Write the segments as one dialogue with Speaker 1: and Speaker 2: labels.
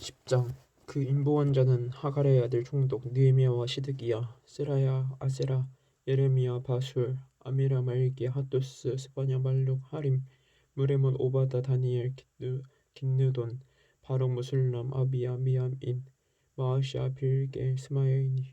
Speaker 1: 10장. 그 인보한 자는 하갈의 아들 총독 느헤미야와 시드기야 스라야 아세라 예레미야 바술 아미라 말기 핫도스 스바냐 말룩 하림 무레몬 오바다 다니엘 깃느, 깃느돈 바룩 무술람 아비야 미암인 마아시아 빌게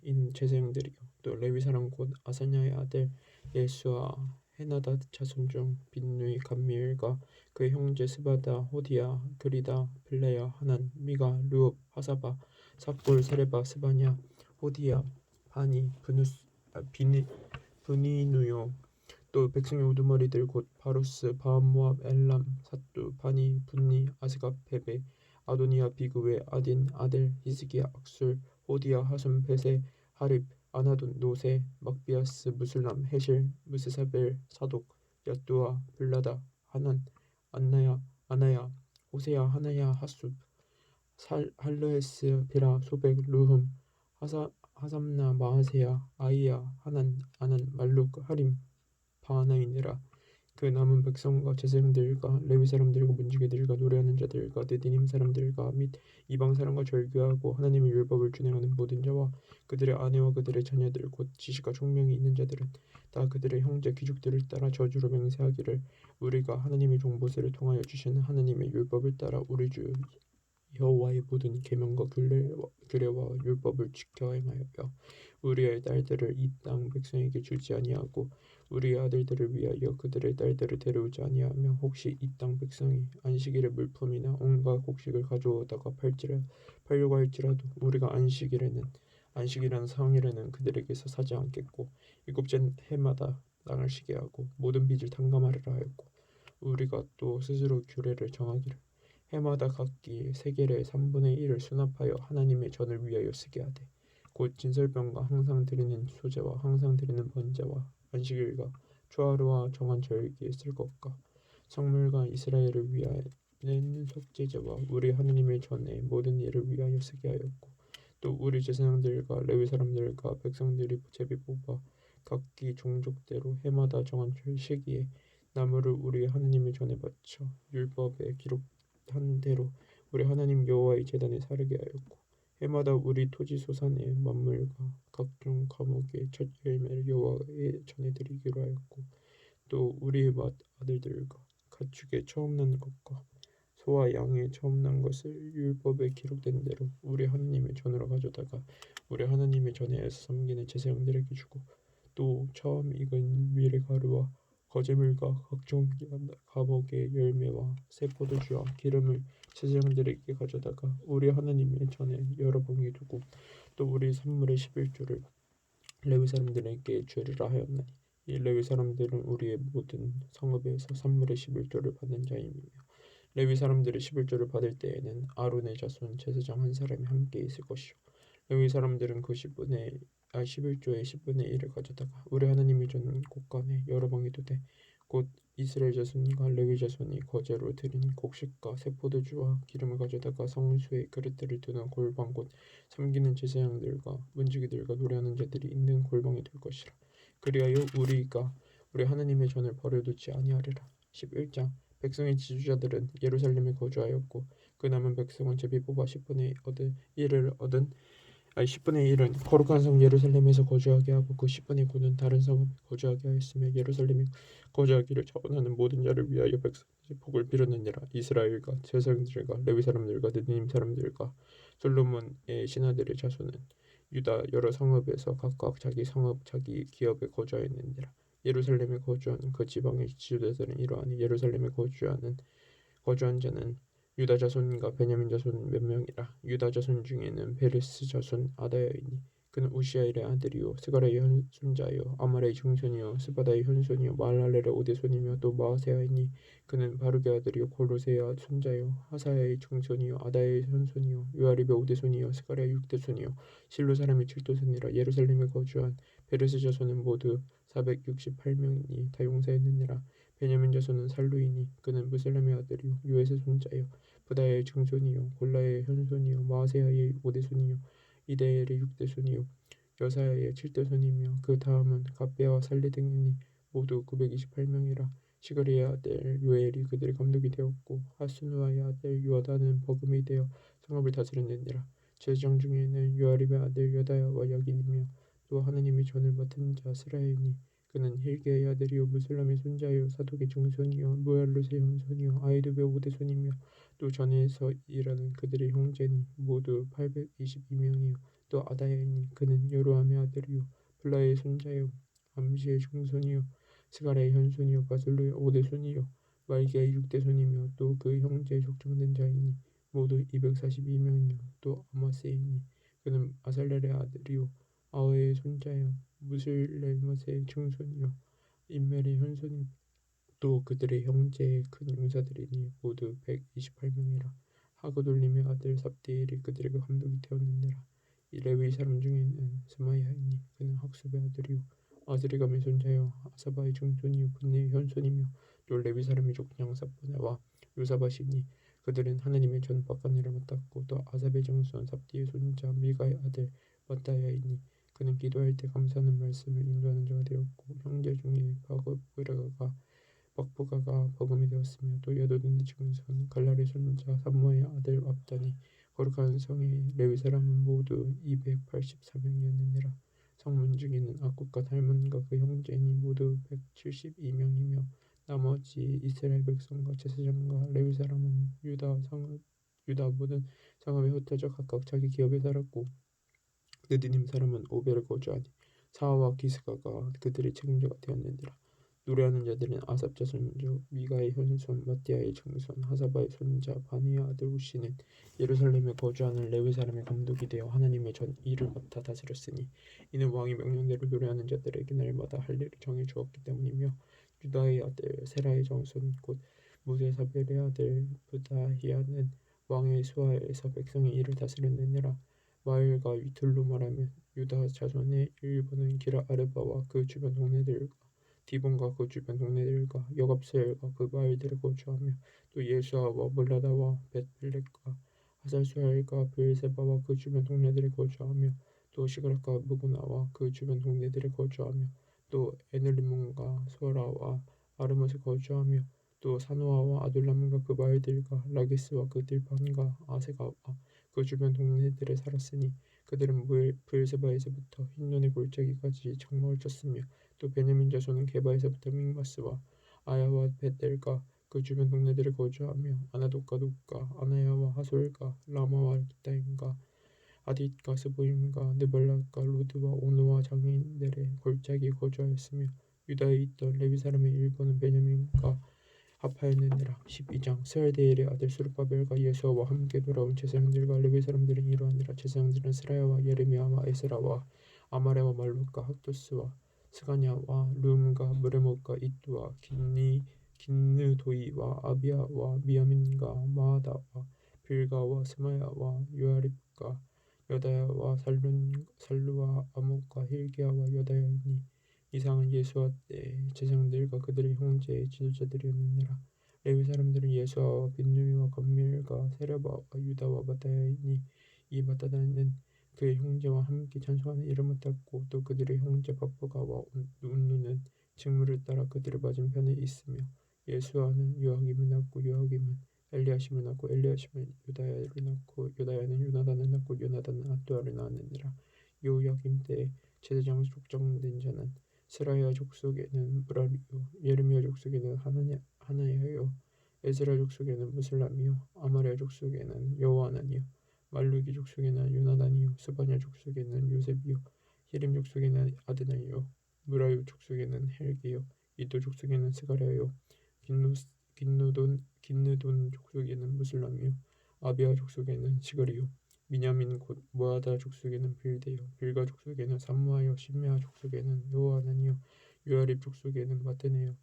Speaker 1: 이는 제사장들이요. 또 레위 사람 곧 아사냐의 아들 예수아 헤나다 자손 중 빈누이 감미엘과 그 형제 스바다 호디야 그리다 블레야 하난 미가 르옵 하사바 삭골 세레바 스바냐 호디야 바니 브누스 아, 비니 브니누요. 또 백성의 우두머리들 곧 바루스 바모압 엘람 사뚜 바니 분니 아스가 베베 아도니아 비그웨 아딘 아델 히스기야 악술 호디야 하순 베세 하립 아나돈 노세 막비아스 무슬람 헤실 무스사벨 사독 야뚜아 블라다 하난 안나야 아나야 호세야 하나야 하숲 살 할르에스 비라 소백 루흠 하사 하삼나 마하세야 아이야 하난 아난 말룩 하림 바하나이니라 그 남은 백성과 제사장들과 레위 사람들과 문지기들과 노래하는 자들과 느디님 사람들과 및 이방 사람과 절규하고 하나님의 율법을 준행하는 모든 자와 그들의 아내와 그들의 자녀들 곧 지식과 총명이 있는 자들은 다 그들의 형제 귀족들을 따라 저주로 맹세하기를 우리가 하나님의 종보세를 통하여 주시는 하나님의 율법을 따라 우리 주 여호와의 모든 계명과 규례와, 규례와 율법을 지켜 행하여 우리의 딸들을 이 땅 백성에게 주지 아니하고 우리의 아들들을 위하여 그들의 딸들을 데려오지 아니하며 혹시 이 땅 백성이 안식일의 물품이나 온갖 곡식을 가져오다가 팔지라 팔려고 할지라도 우리가 안식일에는 안식이라는 상일에는 그들에게서 사지 않겠고 일곱째 해마다 땅을 쉬게 하고 모든 빚을 탕감하리라 하였고 우리가 또 스스로 규례를 정하기를 해마다 각기 세겔의 3분의 1을 수납하여 하나님의 전을 위하여 쓰게 하되 곧 진설병과 항상 드리는 소재와 항상 드리는 번제와 안식일과 초하루와 정한 절기에 쓸 것과 성물과 이스라엘을 위하여는 속죄제와 우리 하나님의 전에 모든 일을 위하여 쓰게 하였고 또 우리 제사장들과 레위 사람들과 백성들이 제비 뽑아 각기 종족대로 해마다 정한 절 시기에 나무를 우리 하나님의 전에 바쳐 율법에 기록한 대로 우리 하나님 여호와의 제단에 사르게 하였고 해마다 우리 토지 소산의 만물과 각종 과목의 첫 열매를 여호와의 전에 드리기로 하였고 또 우리의 맏 아들들과 가축의 처음 난 것과 소와 양의 처음 난 것을 율법에 기록된 대로 우리 하나님의 전으로 가져다가 우리 하나님의 전에서 섬기는 제사장들에게 주고 또 처음 익은 밀의 가루와 거제물과 각종 가복의 열매와 새 포도주와 기름을 제사장들에게 가져다가 우리 하나님의 전에 여러 봉에 두고 또 우리 선물의 11조를 레위 사람들에게 주리라 하였나니 이 레위 사람들은 우리의 모든 성읍에서 선물의 11조를 받는 자임이며 레위 사람들이 11조를 받을 때에는 아론의 자손 제사장 한 사람이 함께 있을 것이요. 레위 사람들은 그 10분의 아 11조의 10분의 1을 가져다가 우리 하나님의 전 곳간에 여러 방에 두되 곧 이스라엘 자손과 레위 자손이 거제로 드린 곡식과 새 포도주와 기름을 가져다가 성수의 그릇들을 두는 골방 곧 섬기는 제사장들과 문지기들과 노래하는 자들이 있는 골방이 될 것이라. 그리하여 우리가 우리 하나님의 전을 버려두지 아니하리라. 11장 백성의 지주자들은 예루살렘에 거주하였고 그 남은 백성은 제비 뽑아 10분의 얻은 1을 얻은 10분의 1은 거룩한 성 예루살렘에서 거주하게 하고 그 10분의 9는 다른 성읍에 거주하게 하였으며 예루살렘에 거주하기를 자원하는 모든 자를 위하여 백성들이 복을 빌었느니라. 이스라엘과 제사장들과 레위 사람들과 느님 사람들과 솔로몬의 신하들의 자손은 유다 여러 성읍에서 각각 자기 성읍 자기 기업에 거주하였느니라. 예루살렘에 거주하는 그 지방의 지주들은 이러하니 예루살렘에 거주하는 거주한 자는 유다 자손과 베냐민 자손 몇 명이라 유다 자손 중에는 베레스 자손 아다야이니 그는 우시아일의 아들이요 스가랴의 현손자요 아말의 증손이요 스바다의 현손이요 말랄렐의 오대손이며 또 마아세아이니 그는 바르게 아들이요 골로세야 손자요 하사야의 증손이요 아다의 현손이요 요아립의 오대손이요 스가랴의 육대손이요 실로 사람이 칠도손이라 예루살렘에 거주한 베레스 자손은 모두 468명이니 다 용사였느니라 베냐민 자손은 살루이니 그는 무슬람의 아들이요 요에스의 손자요 부다의 증손이요 골라의 현손이요 마아세야의 오대손이요 이데엘의 육대손이요 여사야의 칠대손이며 그 다음은 갑베와 살리 등이니 모두 928명이라. 시그리의 아들 요엘이 그들의 감독이 되었고 하스누아의 아들 요아다는 버금이 되어 성읍을 다스렸느니라. 제사장 중에는 요아립의 아들 여다야와 야긴이며 또 하나님의 전을 맡은 자 스라야이니 그는 힐기야의 아들이요 무슬람의 손자요 사독의 증손이요 무알롯의 형손이요 아이두베 오대 손이며 또 전에서 일하는 그들의 형제니 모두 822명이요. 또 아다야이니 그는 여로함의 아들이요. 블라의 손자요. 암시의 중손이요. 스가랴의 현손이요. 바슬로의 오대 손이요. 말기야의 육대 손이며 또 그 형제 족장된 자이니 모두 242명이요. 또 아마세이니 그는 아살렐의 아들이요. 아우의 손자요. 무슬레못의 증손이요. 인멜의 현손이요 또 그들의 형제의 큰 용사들이니 모두 128명이라 하고 돌림의 아들 삽디엘이 그들에게 감독이 되었느니라. 이 레위 사람 중에는 스마야이니 그는 학습의 아들이요 아스리감의 손자요 아사바의 증손이요 분내의 현손이며 또 레위 사람의 족장 사보나와 요사바시니 그들은 하나님의 전 바깥일을 맡았고 또 아삽의 장손 삽디의 손자 미가의 아들 마따야이니 그는 기도할 때 감사하는 말씀을 인도하는 자가 되었고 형제 중에 바그브라가 박부가가 버금이 되었으며 또 여도둔의 증손 갈랄의 손자 삼모의 아들 압단이 거룩한 성의 레위 사람은 모두 284명이었느니라. 성문 중에는 악국과 달문과 그 형제니 모두 172명이며 나머지 이스라엘 백성과 제사장과 레위 사람은 유다 성 유다 모든 성읍에 흩어져 각각 자기 기업에 살았고 느디님 사람은 오벨에 거주하니 사하와 기스가가 그들의 책임자가 되었느니라 노래하는 자들은 아삽 자손 중 미가의 현손 마띠아의 증손 하사바의 손자 바니의 아들 우시는 예루살렘에 거주하는 레위 사람의 감독이 되어 하나님의 전 일을 맡아 다스렸으니 이는 왕이 명령대로 노래하는 자들에게 날마다 할 일을 정해 주었기 때문이며 유다의 아들 세라의 정손 곧 무세사벨의 아들 부다히야는 왕의 수하에서 백성의 일을 다스렸느니라. 마일과 위틀로 말하면 유다 자손의 일부는 기라 아르바와 그 주변 동네들과 디본과 그 주변 동네들과 여갑셀과 그 마을들에 거주하며 또 예수아와 몰라다와 벳벨렉과 하살수알과 브엘세바와 그 주변 동네들에 거주하며 또 시그락과 무구나와 그 주변 동네들에 거주하며 또 에늘리몬과 소라와 아르못에 거주하며 또 사노아와 아둘람과 그 마을들과 라기스와 그 들판과 아세가와 그 주변 동네들에 살았으니 그들은 브엘세바에서부터 흰눈의 골짜기까지 장막을 쳤으며 또 베냐민 자손은 게바에서부터 믹마스와 아야와 베델과 그 주변 동네들에 거주하며 아나돗과 눕과 아나야와 하솔과 라마와 기타임과 아딧과 스보임과 느발락과 로드와 오노와 장인들의 골짜기에 거주하였으며 유다에 있던 레위 사람의 일부는 베냐민과 하파였느니라. 12장. 스알데엘의 아들 수르바벨과 예수아와 함께 돌아온 제사장들과 레위 사람들은 이러하니라. 제사장들은 스라야와 예레미야와 에스라와 아마레와 말룩과 학도스와 스가냐와 룸과 무레목과 이뚜와 긴니 긴느도이와 아비야와 미야민과 마하다와 빌가와 스마야와 요아립과 여다야와 살룬 살루와 아목과 힐기야와 여다야이니. 이상은 예수와 때 제사장들과 그들의 형제의 지도자들이었느니라. 레위 사람들은 예수와 빈누이와 건밀과 세레바와 유다와 마다야이니. 이 마다다는 그의 형제와 함께 찬송하는 이름을 땄고 또 그들의 형제 박부가와 운누는 직무를 따라 그들의 맞은편에 있으며 예수아는 요아김을 낳고 요아김은 엘리야심을 낳고 엘리야심은 유다야를 낳고 유다야는 요나단을 낳고 요나단은 아뚜아를 낳았느니라. 요야김 때 제사장 족장된 자는 스라야 족속에는 무라리요 예르미야 족속에는 하나냐 하나야요 에스라 족속에는 무슬람이요 아마리아 족속에는 여호하나니요 말루기 족속에는 요나단이요 스바냐 족속에는 요셉이요 히림 족속에는 아드나이요 무라요 족속에는 헬기요 이도 족속에는 스가랴요 긴누 긴누돈 긴느돈 족속에는 무슬람이요 아비아 족속에는 시그리요 미냐민 곧 모아다 족속에는 빌데요 빌가 족속에는 삼무하여 심메아 족속에는 요하나니요 요아립 족속에는 마테네요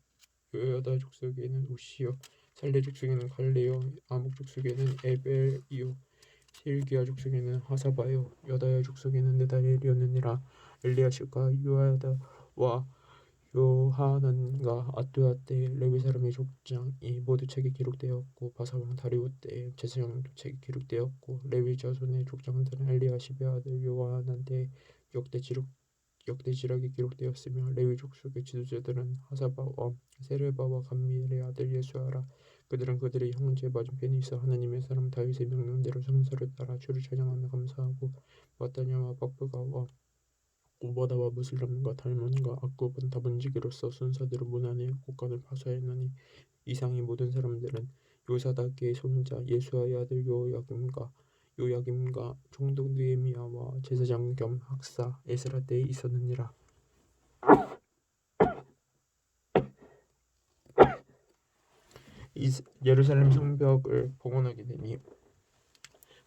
Speaker 1: 요여다 족속에는 우시요 살레 족속에는 갈레요 아목 족속에는 에벨이요 힐기야 족속에는 하사바요 여다야 족속에는 느다엘이었느니라. 엘리야십과 요하다와 요하난과 아뚜야 때 레위 사람의 족장이 모두 책에 기록되었고 바사왕 다리오 때 제사장도 책에 기록되었고 레위 자손의 족장들은 엘리야십의 아들 요하난 때 역대 지록 역대 지락이 기록되었으며 레위 족속의 지도자들은 하사바와 세르바와 감미엘의 아들 예수아라 그들은 그들의 형제 맞은편에 있어 하나님의 사람 다윗의 명령대로 성서를 따라 주를 찬양하며 감사하고 마따냐와 박부가와 오바다와 무슬람과 달몬과 악굽은 다분지기로서 순서대로 문 안에 곳간을 파수하였나니 이상의 모든 사람들은 요사닥의 손자 예수아의 아들 요야김과 요야김과 총독 느헤미야와 제사장 겸 학사 에스라 때에 있었느니라. 이스- 예루살렘 성벽을 봉헌하게 되니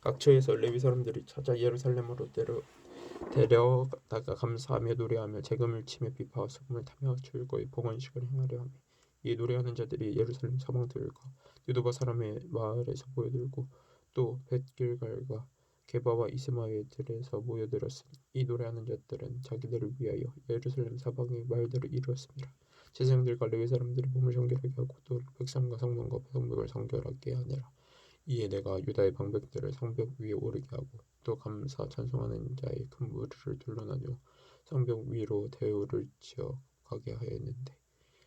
Speaker 1: 각처에서 레위 사람들이 찾아 예루살렘으로 데려 데려다가 감사하며 노래하며 재금을 치며 비파와 소금을 타며 즐거이 봉헌식을 행하려 하며 이 노래하는 자들이 예루살렘 사방들과 유도바 사람의 마을에서 모여들고 또 벳길갈과 게바와 이스마엘 들에서 모여들었으니 이 노래하는 자들은 자기들을 위하여 예루살렘 사방의 말들을 이루었습니다. 제사장들과 레위 사람들이 몸을 정결하게 하고 또 백성과 성문과 성벽을 정결하게 하니라. 이에 내가 유다의 방백들을 성벽 위에 오르게 하고 또 감사 찬송하는 자의 큰 무리를 둘러나며 성벽 위로 대우를 지어 가게 하였는데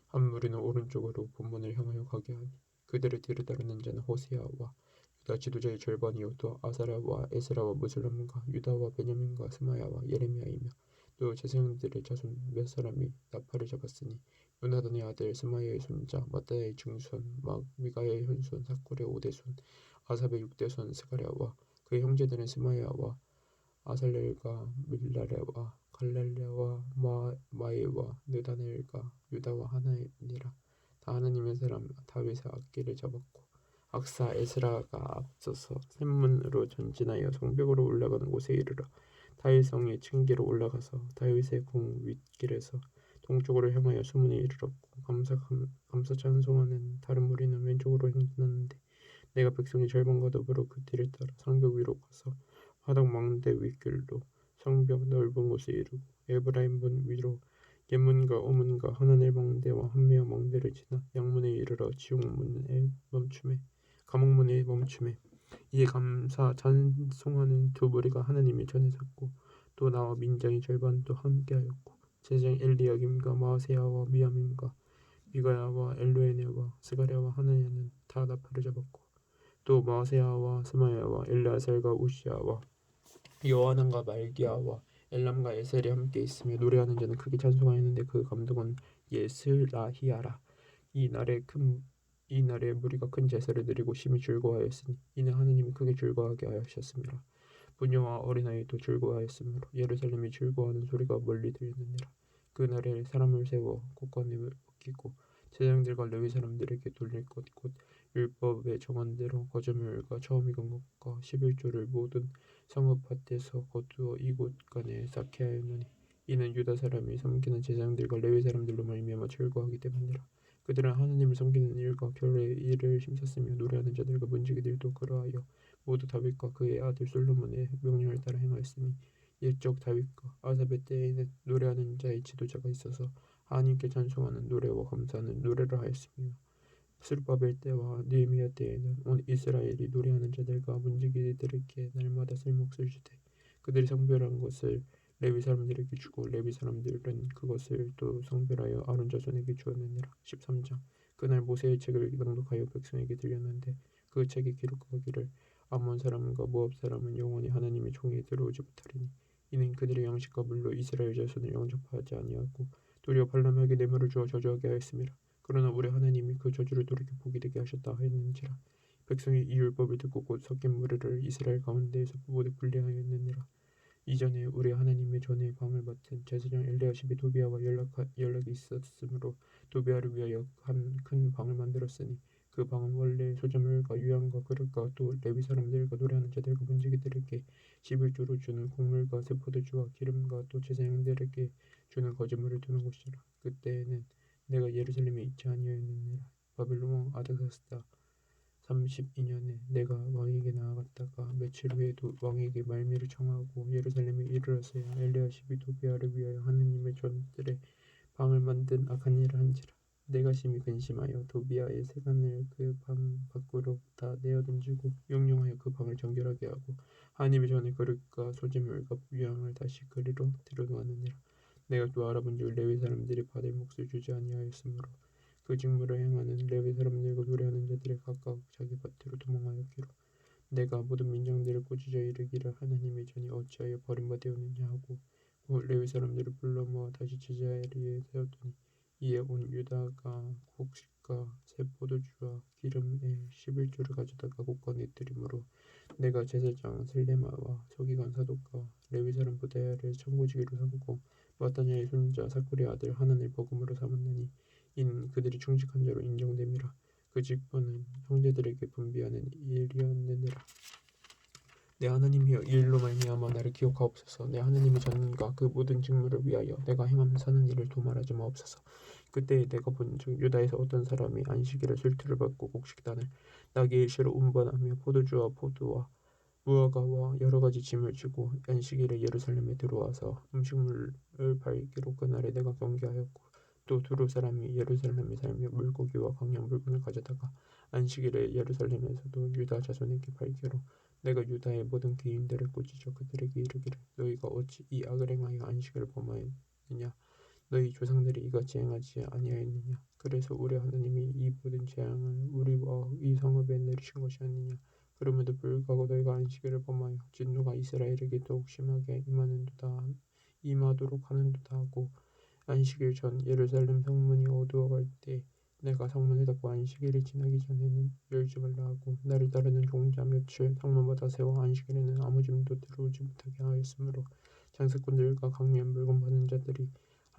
Speaker 1: 한 무리는 오른쪽으로 본문을 향하여 가게 하니 그들을 뒤를 따르는 자는 호세아와 유다 지도자의 절반이요 또 아사라와 에스라와 무슬람과 유다와 베냐민과 스마야와 예레미야이며 또 제사장들의 자손 몇 사람이 나팔을 잡았으니 요나단의 아들 스마야의 손자 마따야의 증손 막 미가의 현손 사골의 오대손 아삽의 육대손 스가랴와 그의 형제들은 스마야와 아살렐과 밀라레와 갈랄레와 마, 마에와 느다넬과 유다와 하나니라. 다 하나님의 사람 다윗의 악기를 잡았고 악사 에스라가 앞서서 샘문으로 전진하여 성벽으로 올라가는 곳에 이르러 다윗성의 층계로 올라가서 다윗의 궁 윗길에서 동쪽으로 향하여 수문에 이르렀고 감사 감사 찬송하는 다른 무리는 왼쪽으로 행진하는데 내가 백성의 절반과 더불어 그 뒤를 따라 성벽 위로 가서 화덕 망대 윗길로 성벽 넓은 곳에 이르고 에브라임 문 위로 옛문과 오문과 하나넬 망대와 한메어 망대를 지나 양문에 이르러 지옥문에 멈춤에 감옥문에 멈춤에 이에 감사 찬송하는 두 무리가 하나님의 전에 섰고 또 나와 민장의 절반도 함께하였고 제장 엘리야김과 마세야와 미야민과 미가야와 엘로에네와 스가랴와 하나야는 다 나팔을 잡았고 또 마세야와 스마야와 엘라살과 우시야와 요하난과 말기야와 엘람과 에셀이 함께 있으며 노래하는 자는 크게 찬송하였는데 그 감독은 예스라히야라 이 날에 큰 이 날에 무리가 큰 제사를 드리고 심히 즐거워하였으니 이는 하느님이 크게 즐거워하게 하셨습니다. 부녀와 어린아이도 즐거워하였으므로 예루살렘이 즐거워하는 소리가 멀리 들리느니라. 그 날에 사람을 세워 곳간을 벗기고 제장들과 레위 사람들에게 돌릴 것 곧 율법의 정한대로 거저물과 처음 익은 것과 십일조를 모든 성읍 밭에서 거두어 이곳 간에 쌓게 하였노니 이는 유다 사람이 섬기는 제사장들과 레위 사람들로 말미암아 즐거워하기 때문이라. 그들은 하나님을 섬기는 일과 결례의 일을 힘썼으며 노래하는 자들과 문지기들도 그러하여 모두 다윗과 그의 아들 솔로몬의 명령을 따라 행하였으니 옛적 다윗과 아사베 때에는 노래하는 자의 지도자가 있어서 하나님께 찬송하는 노래와 감사하는 노래를 하였으며 스룹바벨 때와 느헤미야 때에는 온 이스라엘이 노래하는 자들과 문지기들에게 날마다 쓸몫을 주되 그들이 성별한 것을 레위 사람들에게 주고 레위 사람들은 그것을 또 성별하여 아론 자손에게 주었느니라. 13장. 그날 모세의 책을 낭독하여 백성에게 들렸는데 그 책에 기록하기를 아몬 사람과 모압 사람은 영원히 하나님의 종에 들어오지 못하리니 이는 그들의 양식과 물로 이스라엘 자손을 영접하지 아니하고 도리어 발람에게 뇌물을 주어 저주하게 하였습니다. 그러나 우리 하나님이 그 저주를 돌이켜 보게 되게 하셨다 하였는지라 백성이 이 율법을 듣고 곧 섞인 무리를 이스라엘 가운데에서 모두 분리하였느니라 이전에 우리 하나님의 전에 방을 맡은 제사장 엘리야십이 도비아와 연락 연락이 있었으므로 도비아를 위하여 한 큰 방을 만들었으니 그 방은 원래 소재물과 유향과 그릇과 또 레위 사람들과 노래하는 자들과 문지기들에게 십일조로 주는 곡물과 세포도주와 기름과 또 제사장들에게 주는 거짓물을 두는 곳이라 그때에는 내가 예루살렘에 있지 아니하였느니라. 바벨론 왕 아다사스다. 32년에 내가 왕에게 나아갔다가 며칠 후에 도 왕에게 말미를 청하고 예루살렘에 이르러서야 엘리야십이 도비아를 위하여 하느님의 전들의 방을 만든 악한 일을 한지라 내가 심히 근심하여 도비아의 세간을 그 방 밖으로 다 내어 던지고 용용하여 그 방을 정결하게 하고 하나님의 전에 그릇과 소재물과 유향을 다시 그리로 들여놓았느니라. 내가 또 알아본즉 레위 사람들이 받을 몫을 주지 아니하였으므로 그 직무를 행하는 레위 사람들과 노래하는 자들이 각각 자기 밭으로 도망하였기로. 내가 모든 민정들을 꾸짖어 이르기를 하나님의 전이 어찌하여 버림받았느냐 하고 곧 레위 사람들을 불러 모아 다시 제자리에 세웠더니 이에 온 유다가 곡식과 새 포도 주와 기름에 십일 조를 가져다가 곳간에 드림으로 내가 제사장 슬레마와 서기관 사독과 레위 사람 부대를 청고지기로 삼고 마따냐의 손자 사쿠리의 아들 하나를 버금으로 삼았느니 이는 그들이 충직한 자로 인정됨이라. 그 직분은 형제들에게 분비하는 일이었느니라. 내 하나님이여 이 일로 말미암아 나를 기억하옵소서. 내 하나님의 전과 그 모든 직무를 위하여 내가 행하며 사는 일을 도말하지 마옵소서 그때에 내가 본즉 유다에서 어떤 사람이 안식일에 술투를 받고 곡식단을 나귀의 실로 운반하며 포도주와 포도와 무화과와 여러 가지 짐을 지고 안식일에 예루살렘에 들어와서 음식물을 팔기로 그날에 내가 경계하였고 또 두루 사람이 예루살렘에 살며 물고기와 광양 물건을 가져다가 안식일에 예루살렘에서도 유다 자손에게 팔기로 내가 유다의 모든 귀인들을 꾸짖어 그들에게 이르기를 너희가 어찌 이 악을 행하여 안식을 범하였느냐 너희 조상들이 이같이 행하지 아니하였느냐? 그래서 우리 하나님이 이 모든 재앙을 우리와 이 성읍에 내리신 것이 아니냐? 그럼에도 불구하고 너희가 안식일을 범하여 진노가 이스라엘에게 더욱 심하게 임하는도다. 임하도록 하는도다 하고 안식일 전 예루살렘 성문이 어두워갈 때 내가 성문을 닫고 안식일이 지나기 전에는 열지 말라 하고 나를 따르는 종자 며칠 성문마다 세워 안식일에는 아무 짐도 들어오지 못하게 하였으므로 장사꾼들과 강연 물건 받는 자들이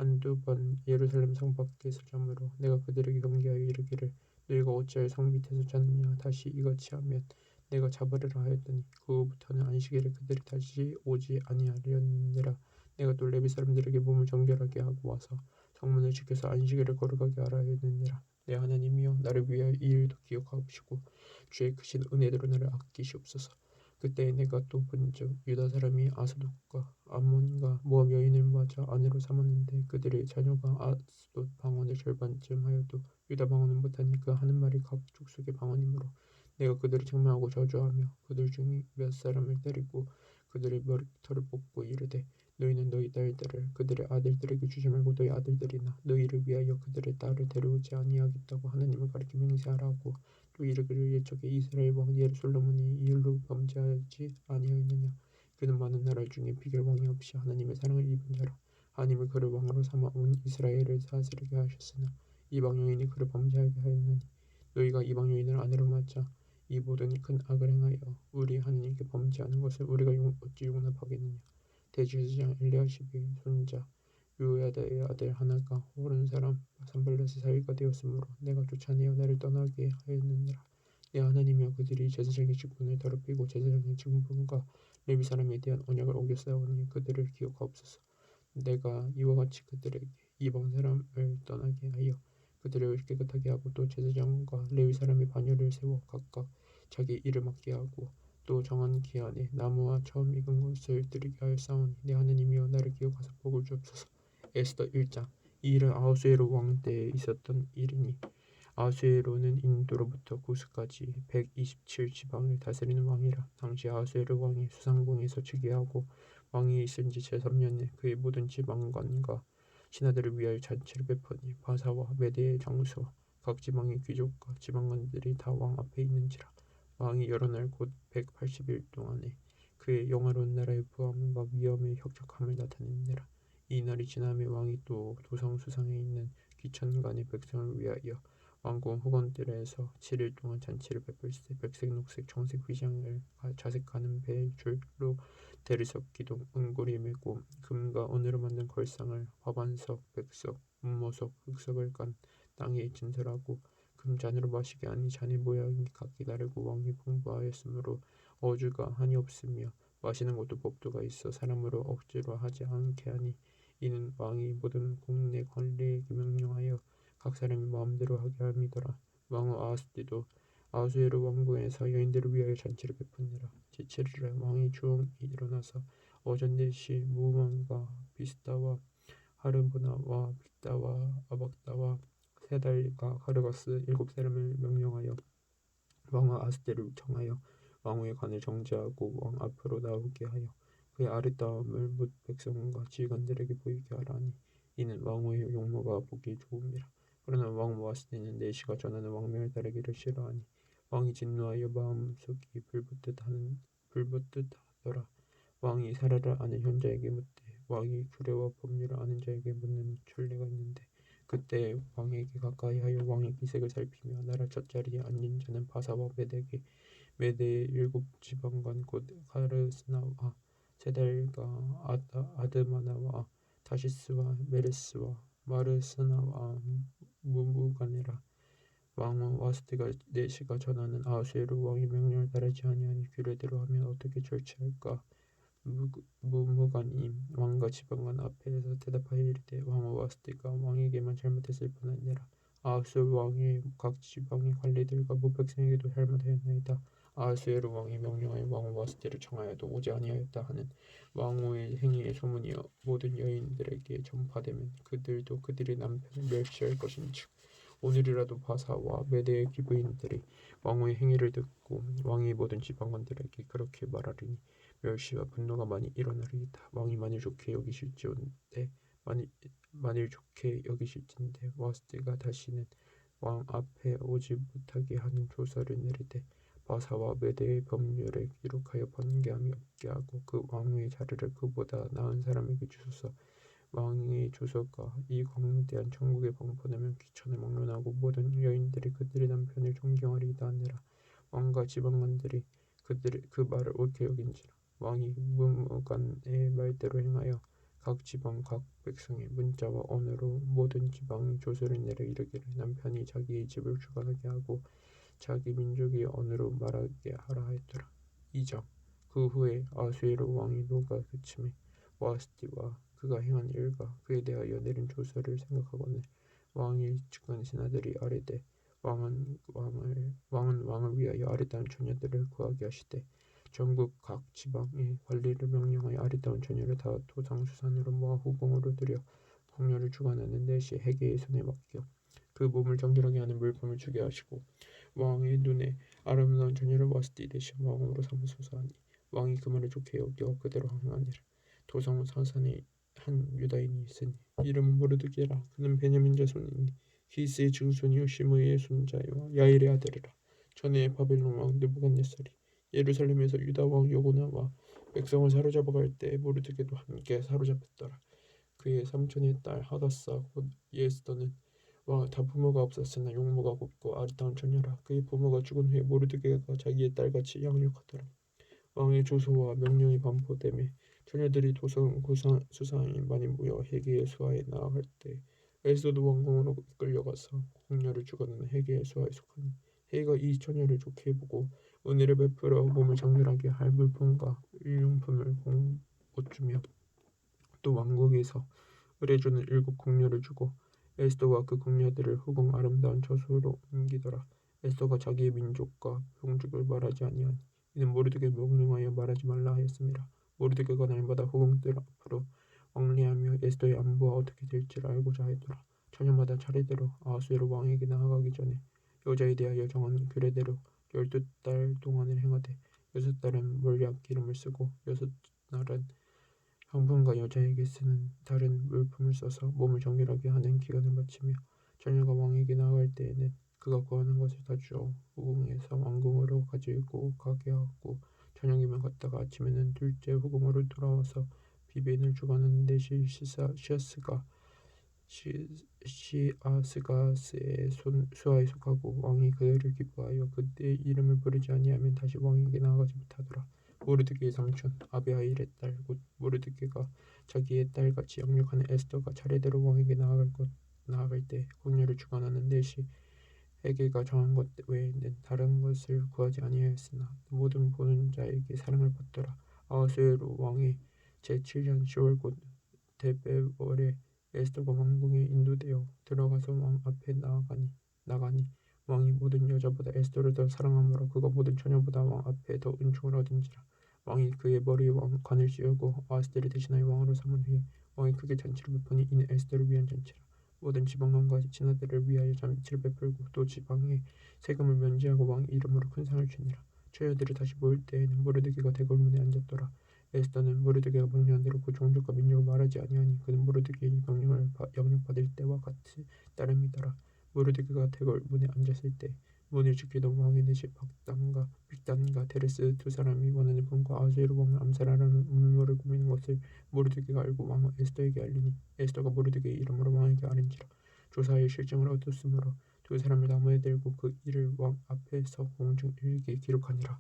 Speaker 1: 한두 번 예루살렘 성 밖에 서자므로 내가 그들에게 경계하여 이르기를 너희가 어찌하여 성 밑에서 자느냐? 다시 이같이 하면 내가 잡으리라 하였더니 그 후부터는 안식일에 그들이 다시 오지 아니하려니라. 내가 또 레위 사람들에게 몸을 정결하게 하고 와서 성문을 지켜서 안식일을 거룩하게 하라 하였느니라. 내 하나님이여 나를 위하여 이 일도 기억하옵시고 주의 크신 은혜대로 나를 아끼시옵소서 그때 내가 또 본즉 유다 사람이 아스돗과 암몬과 모압 여인을 맞아 아내로 삼았는데 그들의 자녀가 아스돗 방언을 절반쯤 하여도 유다 방언은 못하니 그 하는 말이 각 족속의 방언이므로 내가 그들을 책망하고 저주하며 그들 중몇 사람을 때리고 그들의 머리털을 뽑고 이르되 너희는 너희 딸들을 그들의 아들들에게 주지 말고 너희 아들들이나 너희를 위하여 그들의 딸을 데려오지 아니하겠다고 하나님을 가리켜 맹세하라고 또 이르기를 옛적에 이스라엘 왕 예루솔로몬이 이 일로 범죄하지 아니하였느냐? 그는 많은 나라 중에 비결 왕이 없이 하나님의 사랑을 입은 자라. 하나님을 그를 왕으로 삼아 온 이스라엘을 다스리게 하셨으나 이방 여인이 그를 범죄하게 하였나니 너희가 이방 여인을 아내로 맞자 이 모든 큰 악을 행하여 우리 하나님께 범죄하는 것을 우리가 용, 어찌 용납하겠느냐? 대제사장 엘리야십의 손자 요야다의 아들 하나가 오른 사람 산발렛의 사위가 되었으므로 내가 쫓아내어 나를 떠나게 하였느니라. 내 하나님이여 그들이 제사장의 직분을 더럽히고 제사장의 직분과 레위 사람에 대한 언약을 어겼사오니 그들을 기억하옵소서. 내가 이와 같이 그들에게 이방 사람을 떠나게 하여 그들을 깨끗하게 하고 또 제사장과 레위 사람의 반열을 세워 각각 자기 일을 맡게 하고 또 정한 기한에 나무와 처음 익은 것을 드리게 하였사오니 내 하나님이여 나를 기억하사 복을 주옵소서 에스더 1장. 이 일은 아하수에로 왕 때에 있었던 일이니 아하수에로는 인도로부터 구스까지 127 지방을 다스리는 왕이라. 당시 아하수에로 왕이 수상궁에서 즉위하고 왕이 있은 지 제3년에 그의 모든 지방관과 신하들을 위하여 잔치를 베푸니 바사와 메대의 장수와 각 지방의 귀족과 지방관들이 다 왕 앞에 있는지라. 왕이 여러 날 곧 180일 동안에 그의 영화로운 나라의 부함과 위엄의 혁적함을 나타내니라 이 날이 지나면 왕이 또 도성 수상에 있는 귀천간의 백성을 위하여 왕궁 후건들에서 7일 동안 잔치를 베풀세 백색 녹색 청색 휘장을 자색하는 배의 줄로 대리석 기둥 은고리 메고 금과 은으로 만든 걸상을 화반석 백석 문모석 흑석을 깐 땅에 진설하고 금잔으로 마시게 하니 잔의 모양이 각기 다르고 왕이 풍부하였으므로 어주가 한이 없으며 마시는 것도 법도가 있어 사람으로 억지로 하지 않게 하니 이는 왕이 모든 국내 관리에게 명령하여 각 사람이 마음대로 하게 함이더라. 왕후 아하스띠도 아수에로 왕궁에서 여인들을 위하여 잔치를 베푸니라. 제7일에 왕이 주엉이 일어나서 어전 내시 무만과 비스다와 하르보나와 빅다와 아박다와 세달과 가르가스 일곱 사람을 명령하여 왕후 아스테를 청하여 왕후의 관을 정지하고 왕 앞으로 나오게 하여 그의 아름다움을 묻 백성과 지휘관들에게 보이게 하라니 이는 왕후의 용모가 보기 좋음이라 그러나 왕 와스디는 내시가 전하는 왕명을 따르기를 싫어하니 왕이 진노하여 마음속이 불붙듯 하는 불붙듯 하더라. 왕이 사라를 아는 현자에게 묻되 왕이 규례와 법률을 아는 자에게 묻는 천례가 있는데 그때 왕에게 가까이하여 왕의 기색을 살피며 나라 첫자리에 앉은 자는 바사와 메대게 메대의 일곱 지방관 곧 가르스나와 아다, 아드마나와 다시스와 메르스와 마르스나와 무무가네라 왕은 와스티가 내시가 전하는 아수에로 왕의 명령을 따르지 아니하니 규례대로 하면 어떻게 절취할까 무무관임 왕과 지방관 앞에서 대답하여 이르되 왕은 와스티가 왕에게만 잘못했을 뿐 아니라 아수르 왕의 각 지방의 관리들과 무백성에게도 잘못하였나이다. 아수에르 왕이 명령하여 왕은 와스티를 청하여도 오지 아니하였다 하는 왕후의 행위의 소문이 모든 여인들에게 전파되면 그들도 그들의 남편을 멸시할 것인즉 오늘이라도 바사와 메대의 기부인들이 왕후의 행위를 듣고 왕의 모든 지방관들에게 그렇게 말하리니 멸시와 분노가 많이 일어나리이다. 왕이 만일 좋게 여기실지언데 만일, 만일 좋게 여기실진데 와스티가 다시는 왕 앞에 오지 못하게 하는 조서를 내리되 바사와 메대의 법률에 기록하여 번개함이 없게 하고 그 왕의 자리를 그보다 나은 사람에게 주소서. 왕의 조서가 이 광대한 천국에 방문하면 귀천을 막론하고 모든 여인들이 그들의 남편을 존경하리이다 하느라 왕과 지방관들이 그들의 그 말을 옳게 여긴지라. 왕이 무무간의 말대로 행하여 각 지방 각 백성의 문자와 언어로 모든 지방의 조서를 내려 이르기를 남편이 자기의 집을 주관하게 하고 자기 민족의 언어로 말하게 하라 하였더라. 2장 그 후에 아수에로 왕이 노가 그침에 와스티와 그가 행한 일과 그에 대하여 내린 조서를 생각하거늘 왕이 측근 신하들이 아뢰되 왕은 왕을 왕은 왕을 위하여 아리따운 처녀들을 구하게 하시되 전국 각 지방의 관리를 명령하여 아리따운 처녀를 다 토상 수산으로 모아 후궁으로 들여 공녀를 주관하는 내시 해계의 손에 맡겨 그 몸을 정결하게 하는 물품을 주게 하시고 왕의 눈에 아름다운 처녀를 와스티 대신 왕으로 삼으소서 하니 왕이 그 말을 좋게 여겨 그대로 행하니라. 도성 사산에 한 유다인이 있으니 이름은 모르드게라. 그는 베냐민 자손이니 히스의 증손이요 시므의 손자요 야일의 아들이라. 전에 바벨론 왕 느부갓네살이 예루살렘에서 유다 왕 여고나와 백성을 사로잡아 갈때 모르드게도 함께 사로잡혔더라. 그의 삼촌의 딸 하다사 곧 예스더는 왕다 부모가 없었으나 용모가 곱고 아리따운 처녀라. 그의 부모가 죽은 후에 모르드게가 자기의 딸같이 양육하더라. 왕의 조소와 명령이 반포됨에 처녀들이 도성 구상 수상이 많이 모여 해계의 수하에 나아갈 때 에스도 왕궁으로 이끌려가서 공녀를 죽어는 해계의 수하에 속하니 해가 이 처녀를 좋게 보고 은혜를 베풀어 몸을 정결하게 할 물품과 일용품을 못 주며 또 왕국에서 의뢰주는 일곱 공녀를 주고 에스더와 그 공녀들을 후궁 아름다운 저수로 옮기더라. 에스더가 자기의 민족과 종족을 말하지 아니하니 이는 모르드게 명령하여 말하지 말라 하였습니다. 모르드게가 날마다 후궁들 앞으로 왕래하며 에스더의 안부가 어떻게 될지를 알고자 하였더라. 저녁마다 차례대로 아수에로 왕에게 나아가기 전에 여자에 대하여 정한 규례대로 열두 달 동안을 행하되 여섯 달은 몰약 기름을 쓰고 여섯 날은 형분과 여자에게 쓰는 다른 물품을 써서 몸을 정결하게 하는 기간을 마치며 자녀가 왕에게 나아갈 때에는 그가 구하는 것을 다 주어 후궁에서 왕궁으로 가지고 가게 하고 저녁이면 갔다가 아침에는 둘째 후궁으로 돌아와서 비벤을 주관하는데 시사 시아스가 시, 시아스가스의 손, 수하에 속하고 왕이 그를 기뻐하여 그때 이름을 부르지 아니하면 다시 왕에게 나아가지 못하더라. 모르드게의 삼촌 아비하일의 딸 곧 모르드게가 자기의 딸같이 양육하는 에스더가 차례대로 왕에게 나아갈 것 나아갈 때 공녀를 주관하는 넷이 에게가 정한 것 외에는 다른 것을 구하지 아니하였으나 모든 보는 자에게 사랑을 받더라. 아하스웨로 왕의 제7년 10월 곧 데베월에 에스더가 왕궁에 인도되어 들어가서 왕 앞에 나아가니 나가니 왕이 모든 여자보다 에스더를 더 사랑하므로 그가 모든 처녀보다 왕 앞에 더 은총을 얻은지라. 왕이 그의 머리에 왕 관을 씌우고 아스테를 대신하여 왕으로 삼은 후에 왕이 크게 잔치를 베푸니 이는 에스더를 위한 잔치라. 모든 지방관과 진하들을 위하여 잔치를 베풀고 또 지방에 세금을 면제하고 왕 이름으로 큰 상을 주니라. 처녀들이 다시 모일 때에는 모르드게가 대궐문에 앉았더라. 에스더는 모르드게가 명령한 대로 그 종족과 민족을 말하지 아니하니 그는 모르드게의 명령을 영역받을 때와 같이 따름이더라 모르드게가 대궐 문에 앉았을 때 문을 왕의 내시 박단과 빅단과 데레스 두 사람이 원하는 분과 아수에로 왕을 암살하라는 음모를 꾸미는 것을 모르드게가 알고 왕은 에스더에게 알리니 에스더가 모르드게의 이름으로 왕에게 아뢰니라 조사의 실정을 얻었으므로 두 사람을 나무에 들고 그 일을 왕 앞에서 공중 일기에 기록하니라